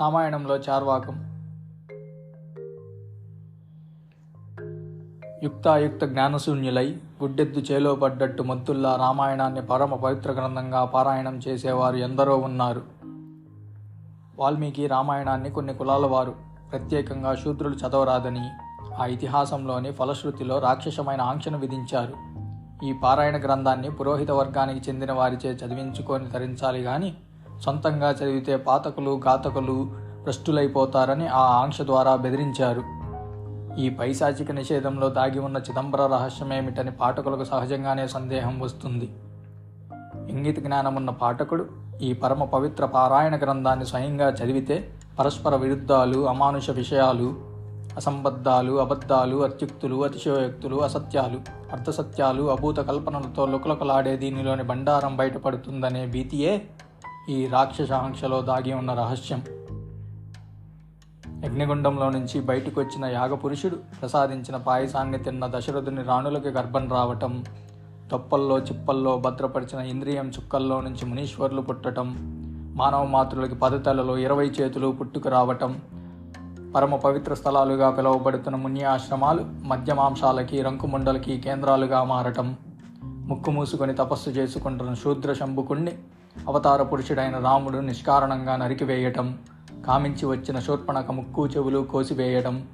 రామాయణంలో చార్వాకం. యుక్తాయుక్త జ్ఞానశూన్యులై గుడ్డెద్దు చేలో పడ్డట్టు మొత్తుల్లా రామాయణాన్ని పరమ పవిత్ర గ్రంథంగా పారాయణం చేసేవారు ఎందరో ఉన్నారు. వాల్మీకి రామాయణాన్ని కొన్ని కులాల వారు. ప్రత్యేకంగా శూద్రులు చదవరాదని ఆ ఇతిహాసంలోని ఫలశ్రుతిలో రాక్షసమైన ఆంక్షను విధించారు. ఈ పారాయణ గ్రంథాన్ని పురోహిత వర్గానికి చెందిన వారిచే చదివించుకొని తరించాలి కానీ సొంతంగా చదివితే పాతకులు ఘాతకులు భ్రష్టులైపోతారని ఆ ఆంక్ష ద్వారా బెదిరించారు. ఈ పైశాచిక నిషేధంలో దాగి ఉన్న చిదంబర రహస్యమేమిటని పాఠకులకు సహజంగానే సందేహం వస్తుంది. ఇంగిత జ్ఞానమున్న పాఠకుడు ఈ పరమ పవిత్ర పారాయణ గ్రంథాన్ని స్వయంగా చదివితే పరస్పర విరుద్ధాలు అమానుష విషయాలు అసంబద్ధాలు అబద్ధాలు అత్యుక్తులు అతిశయోక్తులు అసత్యాలు అర్ధసత్యాలు అభూత కల్పనలతో లుకలకలాడే దీనిలోని బండారం బయటపడుతుందనే భీతియే ఈ రాక్షస ఆంక్షలో దాగి ఉన్న రహస్యం. యజ్ఞగుండంలో నుంచి బయటకు వచ్చిన యాగపురుషుడు ప్రసాదించిన పాయసాన్ని తిన్న దశరథుని రాణులకి గర్భం రావటం తొప్పల్లో చిప్పల్లో భద్రపరిచిన ఇంద్రియం చుక్కల్లో నుంచి మునీశ్వర్లు పుట్టటం మానవ మాతృలకి పదతలలో ఇరవై చేతులు పుట్టుకు రావటం పరమ పవిత్ర స్థలాలుగా పిలువబడుతున్న మున్యాశ్రమాలు మద్యమాంసాలకి రంకుముండలకి కేంద్రాలుగా మారటం ముక్కు మూసుకొని తపస్సు చేసుకుంటున్న శూద్ర శంభుకుణ్ణి అవతార పురుషుడైన రాముడు నిష్కారణంగా నరికివేయటం కామించి వచ్చిన శూర్పణక ముక్కు చెవులు కోసివేయటం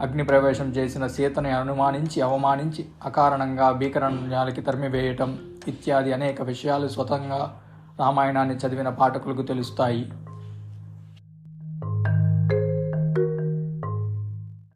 అగ్నిప్రవేశం చేసిన సీతని అనుమానించి అవమానించి అకారణంగా భీకరణ్యాలకి తరిమివేయటం ఇత్యాది అనేక విషయాలు స్వతంగా రామాయణాన్ని చదివిన పాఠకులకు తెలుస్తాయి.